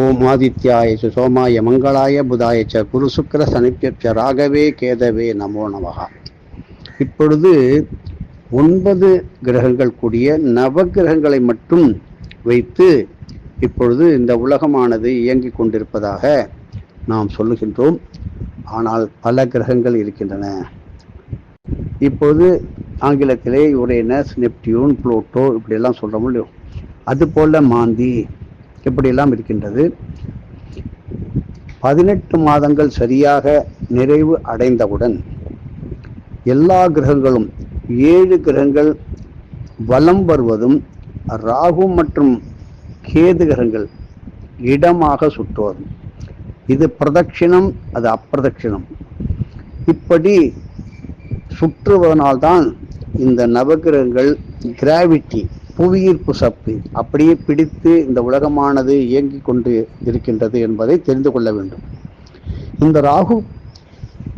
ஓம் ஆதித்யாய சோமாய மங்களாய புதாய ச குரு சுக்கர சனிப்பிய ராகவே கேதவே நமோ நமகா இப்பொழுது ஒன்பது கிரகங்கள் கூடிய நவ கிரகங்களை மட்டும் வைத்து இப்பொழுது இந்த உலகமானது இயங்கிக் கொண்டிருப்பதாக நாம் சொல்லுகின்றோம். ஆனால் பல கிரகங்கள் இருக்கின்றன. இப்போது ஆங்கிலத்திலே யுரேனஸ் நெப்டியூன் புளோட்டோ இப்படியெல்லாம் சொல்கிறோம் இல்லையோ? அதுபோல் மாந்தி இப்படியெல்லாம் இருக்கின்றது. பதினெட்டு மாதங்கள் சரியாக நிறைவு அடைந்தவுடன் எல்லா கிரகங்களும் ஏழு கிரகங்கள் வலம் வருவதும் ராகு மற்றும் கேது கிரகங்கள் இடமாக சுற்றுவதும். இது பிரதட்சிணம் அது அப்பிரதட்சிணம். இப்படி சுற்றுவதனால்தான் இந்த நவகிரகங்கள் கிராவிட்டி புவியீர்ப்பு சக்தி அப்படியே பிடித்து இந்த உலகமானது இயங்கிக் கொண்டு இருக்கின்றது என்பதை தெரிந்து கொள்ள வேண்டும். இந்த ராகு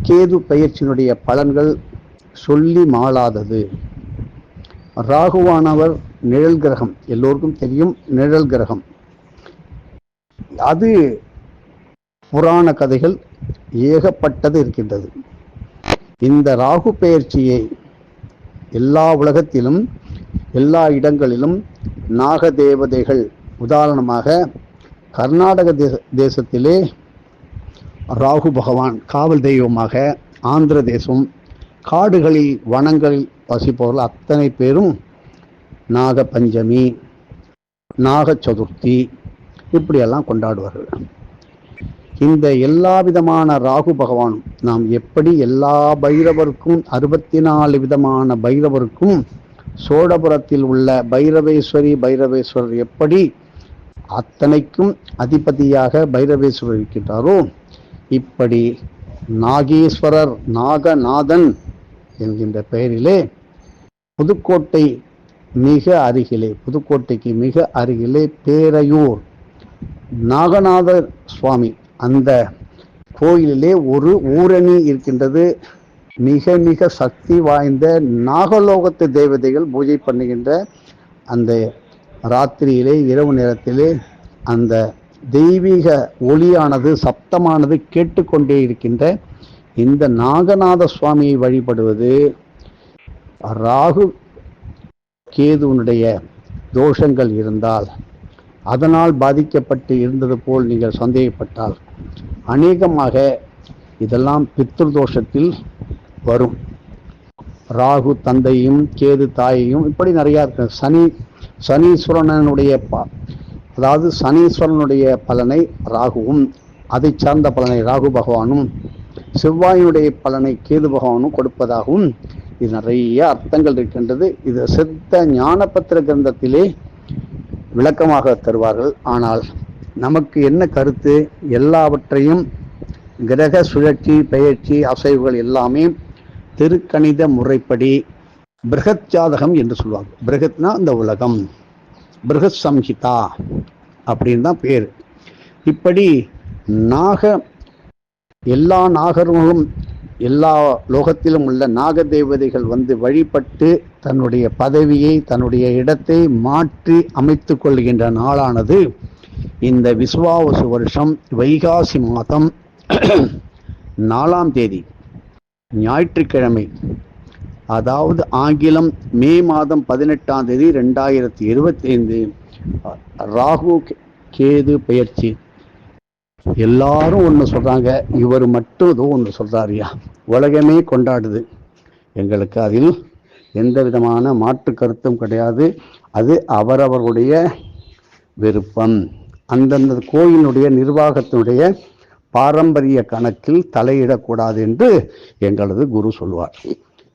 கேது பயிற்சியினுடைய பலன்கள் சொல்லி மாளாதது. ராகுவானவர் நிழல் கிரகம் எல்லோருக்கும் தெரியும் நிழல் கிரகம். அது புராண கதைகள் ஏகப்பட்டது இருக்கின்றது. இந்த ராகு பெயர்ச்சியை எல்லா உலகத்திலும் எல்லா இடங்களிலும் நாக தேவதைகள் உதாரணமாக கர்நாடக தேச தேசத்திலே ராகு பகவான் காவல் தெய்வமாக ஆந்திர தேசம் காடுகளில் வனங்களில் வசிப்பவர்கள் அத்தனை பேரும் நாக பஞ்சமி நாக சதுர்த்தி இப்படியெல்லாம் கொண்டாடுவார்கள். இந்த எல்லா விதமான ராகு பகவானும் நாம் எப்படி எல்லா பைரவருக்கும் அறுபத்தி நாலு விதமான பைரவருக்கும் சோழபுரத்தில் உள்ள பைரவேஸ்வரி பைரவேஸ்வரர் எப்படி அத்தனைக்கும் அதிபதியாக பைரவேஸ்வரர் இருக்கின்றாரோ இப்படி நாகேஸ்வரர் நாகநாதன் என்கின்ற பெயரிலே புதுக்கோட்டை மிக அருகிலே புதுக்கோட்டைக்கு மிக அருகிலே பேரையூர் நாகநாதர் சுவாமி அந்த கோயிலிலே ஒரு ஊரணி இருக்கின்றது. மிக மிக சக்தி வாய்ந்த நாகலோகத்து தேவதைகள் பூஜை பண்ணுகின்ற அந்த ராத்திரியிலே இரவு நேரத்திலே அந்த தெய்வீக ஒளியானது சப்தமானது கேட்டுக்கொண்டே இருக்கின்ற இந்த நாகநாத சுவாமியை வழிபடுவது ராகு கேதுவனுடைய தோஷங்கள் இருந்தால் அதனால் பாதிக்கப்பட்டு இருந்தது போல் நீங்கள் சந்தேகப்பட்டால் அநேகமாக இதெல்லாம் பித்ரு தோஷத்தில் வரும். ராகு தந்தையும் கேது தாயையும் இப்படி நிறையா இருக்கு. சனி சனீஸ்வரனுடைய ப அதாவது சனீஸ்வரனுடைய பலனை ராகுவும் அதை சார்ந்த பலனை ராகு பகவானும் செவ்வாயினுடைய பலனை கேது பகவானும் கொடுப்பதாகவும் இது நிறைய அர்த்தங்கள் இருக்கின்றது. இது சித்த ஞானபத்திர கிரந்தத்திலே விளக்கமாக தருவார்கள். ஆனால் நமக்கு என்ன கருத்து? எல்லாவற்றையும் கிரக சுழற்சி பெயர்ச்சி அசைவுகள் எல்லாமே திருக்கணித முறைப்படி பிரகத் ஜாதகம் என்று சொல்லுவாங்க. பிரகத்னா இந்த உலகம். பிரகத் சம்ஹிதா அப்படின்னு தான் பேர். இப்படி நாக எல்லா நாகர்களும் எல்லா லோகத்திலும் உள்ள நாக தேவதைகள் வந்து வழிபட்டு தன்னுடைய பதவியை தன்னுடைய இடத்தை மாற்றி அமைத்து கொள்கின்ற நாளானது இந்த விஸ்வாவசு வருஷம் வைகாசி மாதம் நாலாம் தேதி. ஞாயிற்றுக்கிழமை. அதாவது ஆங்கிலம் மே மாதம் பதினெட்டாம் தேதி ரெண்டாயிரத்தி இருபத்தி ஐந்து ராகு கேது பயிற்சி எல்லாரும் ஒன்று சொல்கிறாங்க இவர் மட்டும் ஏதோ ஒன்று சொல்கிறாரியா உலகமே கொண்டாடுது. எங்களுக்கு அதில் எந்த விதமான மாற்று கருத்தும் கிடையாது. அது அவரவர்களுடைய விருப்பம். அந்தந்த கோயிலுடைய நிர்வாகத்தினுடைய பாரம்பரிய கணக்கில் தலையிடக்கூடாது என்று எங்களது குரு சொல்வார்.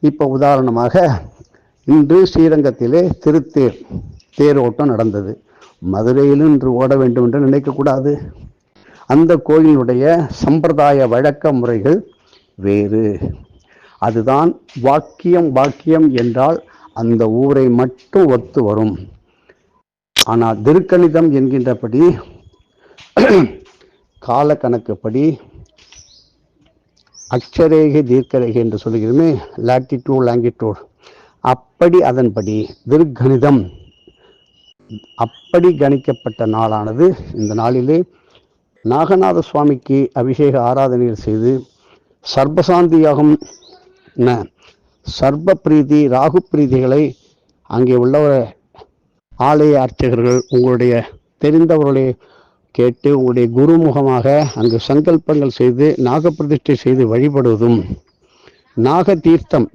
இப்போ உதாரணமாக இன்று ஸ்ரீரங்கத்திலே திருத்தேர் தேரோட்டம் நடந்தது. மதுரையிலும் இன்று ஓட வேண்டும் என்று நினைக்கக்கூடாது. அந்த கோயிலுடைய சம்பிரதாய வழக்க முறைகள் வேறு. அதுதான் வாக்கியம் வாக்கியம் என்றால் அந்த ஊரை மட்டும் ஒத்து வரும். ஆனால் திருக்கணிதம் என்கின்றபடி காலக்கணக்குப்படி அக்ஷரேகை தீர்க்கரேகை என்று சொல்லுகிறோமே லாட்டிடியூட் லாங்கிடியூட் அப்படி அதன்படி திருக்கணிதம் அப்படி கணிக்கப்பட்ட நாளானது இந்த நாளிலே நாகநாத சுவாமிக்கு அபிஷேக ஆராதனைகள் செய்து சர்பசாந்தியாகும் ந சர்ப பிரீதி ராகு பிரீதிகளை அங்கே உள்ள ஆலய அர்ச்சகர்கள் உங்களுடைய தெரிந்தவர்களுடைய கேட்டு உங்களுடைய குருமுகமாக அங்கு சங்கல்பங்கள் செய்து நாகப்பிரதிஷ்டை செய்து வழிபடுவதும் நாக தீர்த்தம்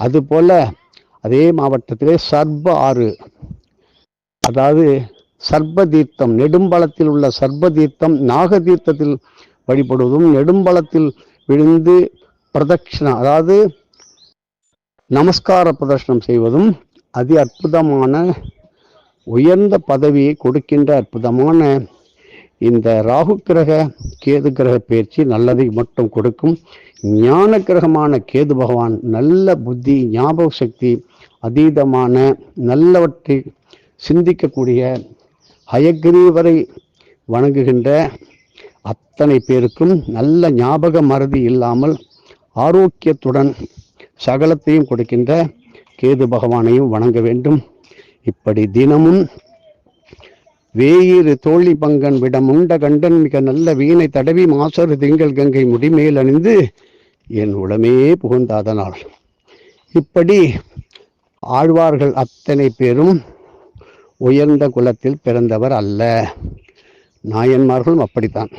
அதுபோல அதே மாவட்டத்திலே சர்ப ஆறு. அதாவது சர்ப தீர்த்தம் நெடும்பலத்தில் உள்ள சர்ப தீர்த்தம் நாக தீர்த்தத்தில் வழிபடுவதும் நெடும்பலத்தில் விழுந்து பிரதட்சிணம் அதாவது நமஸ்கார பிரதர்ஷனம் செய்வதும் அதி அற்புதமான உயர்ந்த பதவியை கொடுக்கின்ற அற்புதமான இந்த ராகு கிரக கேது கிரக பயிற்சி நல்லதை மட்டும் கொடுக்கும். ஞான கிரகமான கேது பகவான் நல்ல புத்தி ஞாபக சக்தி அதீதமான நல்லவற்றை சிந்திக்கக்கூடிய ஹயக்ரீவரை வணங்குகின்ற அத்தனை பேருக்கும் நல்ல ஞாபக மறதி இல்லாமல் ஆரோக்கியத்துடன் சகலத்தையும் கொடுக்கின்ற கேது பகவானையும் வணங்க வேண்டும். இப்படி தினமும் வேயிறு தோழி பங்கன் விடம் உண்ட கண்டன் மிக நல்ல வீணை தடவி மாசரு திங்கள் கங்கை முடிமேல் அணிந்து என் உளமே புகுந்தாதனால் இப்படி ஆழ்வார்கள் அத்தனை பேரும் உயர்ந்த குலத்தில் பிறந்தவர் அல்ல. நாயன்மார்களும் அப்படித்தான்.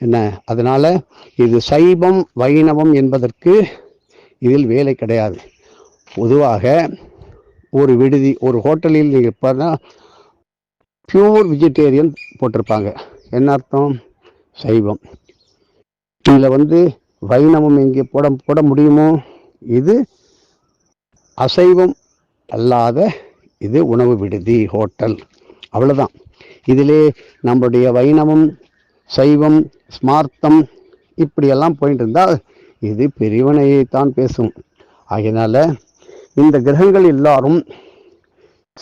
என்ன? அதனால் இது சைவம் வைணவம் என்பதற்கு இதில் வேலை கிடையாது. பொதுவாக ஒரு விடுதி ஒரு ஹோட்டலில் நீங்கள் பார்த்தா பியூர் வெஜிடேரியன் போட்டிருப்பாங்க. என்ன அர்த்தம்? சைவம். இதில் வந்து வைணவம் எங்கே போட போட முடியுமோ? இது அசைவம் அல்லாத இது உணவு விடுதி ஹோட்டல். அவ்வளோதான் இதிலே நம்முடைய வைணவம் சைவம் ஸ்மார்த்தம் இப்படியெல்லாம் போயிட்டு இருந்தால் இது பெரியவனையைத்தான் பேசும். ஆகையினால இந்த கிரகங்கள் எல்லாரும்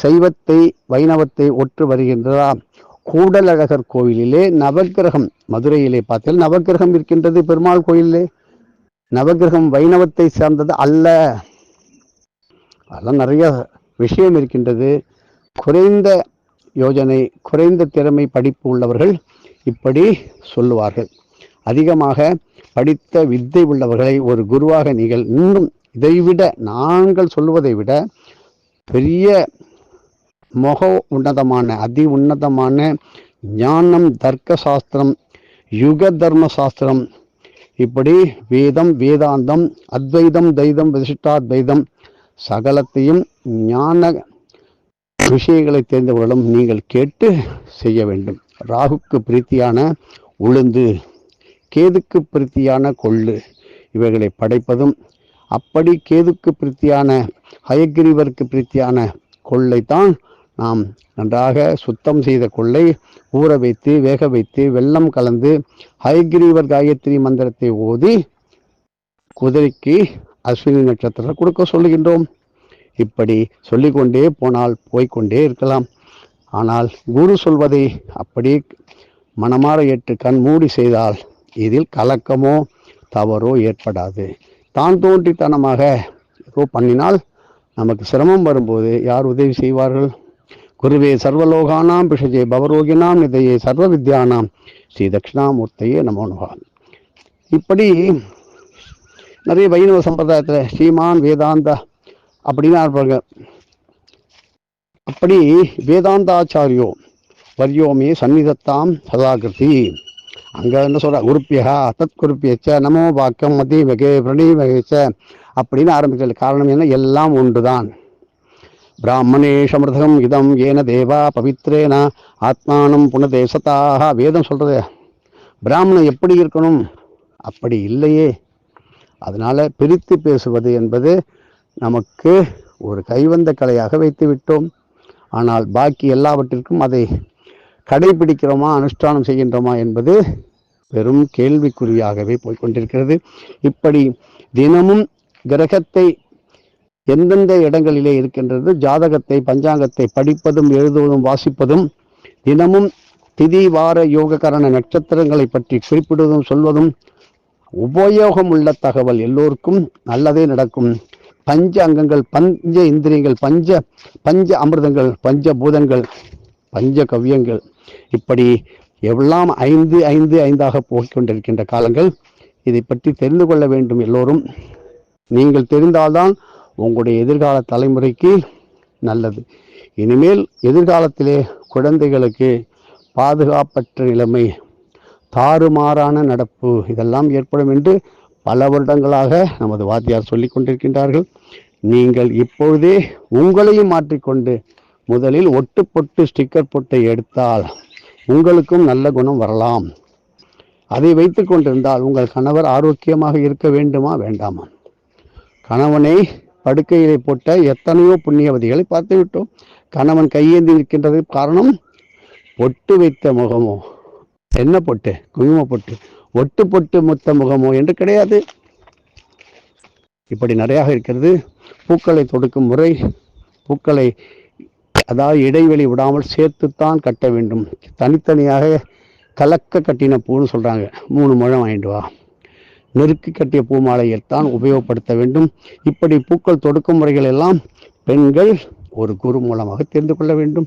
சைவத்தை வைணவத்தை ஒற்று வருகின்றதா? கூடலழகர் கோயிலிலே நவக்கிரகம் மதுரையிலே பார்த்தால் நவக்கிரகம் இருக்கின்றது பெருமாள் கோயிலிலே. நவக்கிரகம் வைணவத்தை சார்ந்தது அல்ல. அதெல்லாம் நிறைய விஷயம் இருக்கின்றது. குறைந்த யோஜனை குறைந்த திறமை படிப்பு உள்ளவர்கள் இப்படி சொல்லுவார்கள். அதிகமாக படித்த வித்தை உள்ளவர்களை ஒரு குருவாக நீங்கள் இன்னும் இதைவிட நாங்கள் சொல்லுவதை விட பெரிய மொக உன்னதமான அதி உன்னதமான ஞானம் தர்க்க சாஸ்திரம் யுக தர்ம சாஸ்திரம் இப்படி வேதம் வேதாந்தம் அத்வைதம் தைதம் விசிஷ்டாத்வைதம் சகலத்தையும் ஞான விஷயங்களை தெரிந்தவர்களும் நீங்கள் கேட்டு செய்ய வேண்டும். ராகுக்கு பிரீத்தியான உளுந்து கேதுக்கு பிரீத்தியான கொள்ளு இவைகளை படைப்பதும் அப்படி கேதுக்கு பிரீத்தியான ஹயக்கிரீவருக்கு பிரீத்தியான கொள்ளைத்தான் நாம் நன்றாக சுத்தம் செய்த கொள்ளை ஊற வைத்து வேக வைத்து வெள்ளம் கலந்து ஹைகிரீவர் காயத்ரி மந்திரத்தை ஓதி குதிரைக்கு அஸ்வினி நட்சத்திரம் கொடுக்க சொல்லுகின்றோம். இப்படி சொல்லிக்கொண்டே போனால் போய்க்கொண்டே இருக்கலாம். ஆனால் குரு சொல்வதை அப்படி மனமாற ஏற்று கண் மூடி செய்தால் இதில் கலக்கமோ தவறோ ஏற்படாது. தான் தோன்றித்தனமாக ஏதோ பண்ணினால் நமக்கு சிரமம் வரும்போது யார் உதவி செய்வார்கள்? குருவே சர்வலோகானாம் பிஷஜே பவரோகினாம் நிதையே சர்வ வித்யானாம் ஸ்ரீ தட்சிணாமூர்த்தையே நமோ நமஹ இப்படி நிறைய வைணவ சம்பிரதாயத்தில் ஸ்ரீமான் வேதாந்த அப்படின்னா இருப்பாங்க அப்படி வேதாந்தாச்சாரியோ வரியோமே சந்நிதத்தாம் சதாகிருதி. அங்க என்ன சொல்கிற உறுப்பியா தத் குறிப்பியச்ச நமோ வாக்கம் மதீவகே பிரணீவகேச்ச அப்படின்னு ஆரம்பிக்கிறது காரணம் என்ன? எல்லாம் ஒன்று தான் சமிருதகம் இதம் ஏன தேவா பவித்ரேன ஆத்மானம் புனதேசத்தாக வேதம் சொல்கிறது பிராமணன் எப்படி இருக்கணும்? அப்படி இல்லையே. அதனால் பிரித்து பேசுவது என்பது நமக்கு ஒரு கைவந்த கலையாக வைத்து விட்டோம். ஆனால் பாக்கி எல்லாவற்றிற்கும் அதை கடைபிடிக்கிறோமா அனுஷ்டானம் செய்கின்றோமா என்பது பெரும் கேள்விக்குறியாகவே போய்க்கொண்டிருக்கிறது இப்படி தினமும் கிரகத்தை எந்தெந்த இடங்களிலே இருக்கின்றது? ஜாதகத்தை பஞ்சாங்கத்தை படிப்பதும் எழுதுவதும் வாசிப்பதும் தினமும் திதி வார யோககரண நட்சத்திரங்களை பற்றி குறிப்பிடுவதும் சொல்வதும் உபயோகம் உள்ள தகவல் எல்லோருக்கும் நல்லதே நடக்கும். பஞ்ச அங்கங்கள் பஞ்ச இந்திரியங்கள் பஞ்ச பஞ்ச அமிர்தங்கள் பஞ்ச பூதங்கள் பஞ்ச கவ்யங்கள். இப்படி எல்லாம் ஐந்து ஐந்து ஐந்தாக போய்கொண்டிருக்கின்ற காலங்கள். இதை பற்றி தெரிந்து கொள்ள வேண்டும் எல்லோரும். நீங்கள் தெரிந்தால்தான் உங்களுடைய எதிர்கால தலைமுறைக்கு நல்லது. இனிமேல் எதிர்காலத்திலே குழந்தைகளுக்கு பாதுகாப்பற்ற நிலைமை தாறுமாறான நடப்பு இதெல்லாம் ஏற்படும் என்று பல வருடங்களாக நமது வாத்தியார் சொல்லிக் கொண்டிருக்கின்றார்கள். நீங்கள் இப்பொழுதே உங்களையும் மாற்றிக்கொண்டு முதலில் ஒட்டு பொட்டு ஸ்டிக்கர் பொட்டை எடுத்தால் உங்களுக்கும் நல்ல குணம் வரலாம். அதை வைத்து கொண்டிருந்தால் உங்கள் கணவர் ஆரோக்கியமாக இருக்க வேண்டுமா? வேண்டாமா? கணவனை படுக்கையிலே போட்ட எத்தனையோ புண்ணியவதிகளை பார்த்து விட்டோம். கணவன் கையேந்தி நிற்கின்றது காரணம் பொட்டு வைத்த முகமோ? என்ன பொட்டு குங்கும பொட்டு ஒட்டு பொட்டு முத்த முகமோ என்று கிடையாது. இப்படி நிறையாக இருக்கிறது. பூக்களை தொடுக்கும் முறை பூக்களை அதாவது இடைவெளி விடாமல் சேர்த்துத்தான் கட்ட வேண்டும். தனித்தனியாக கலக்க கட்டின பூன்னு சொல்கிறாங்க மூணு முழம் வாங்கிட்டு வா. நெருக்கி கட்டிய பூ தான் உபயோகப்படுத்த வேண்டும். இப்படி பூக்கள் தொடுக்கும் முறைகள் எல்லாம் பெண்கள் ஒரு குரு மூலமாக தெரிந்து கொள்ள வேண்டும்.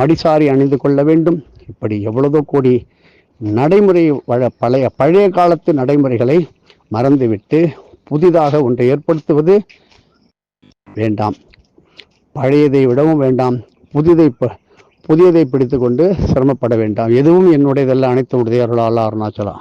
மடிசாரி அணிந்து கொள்ள வேண்டும். இப்படி எவ்வளவோ கோடி நடைமுறை வழ பழைய பழைய காலத்து நடைமுறைகளை மறந்துவிட்டு புதிதாக ஒன்றை ஏற்படுத்துவது வேண்டாம். பழையதை விடவும் வேண்டாம். புதிதை புதியதை புதியதை பிடித்துக்கொண்டு சிரமப்பட வேண்டாம். எதுவும் என்னுடையதல்ல. அனைத்து உடைய அருணாச்சலா.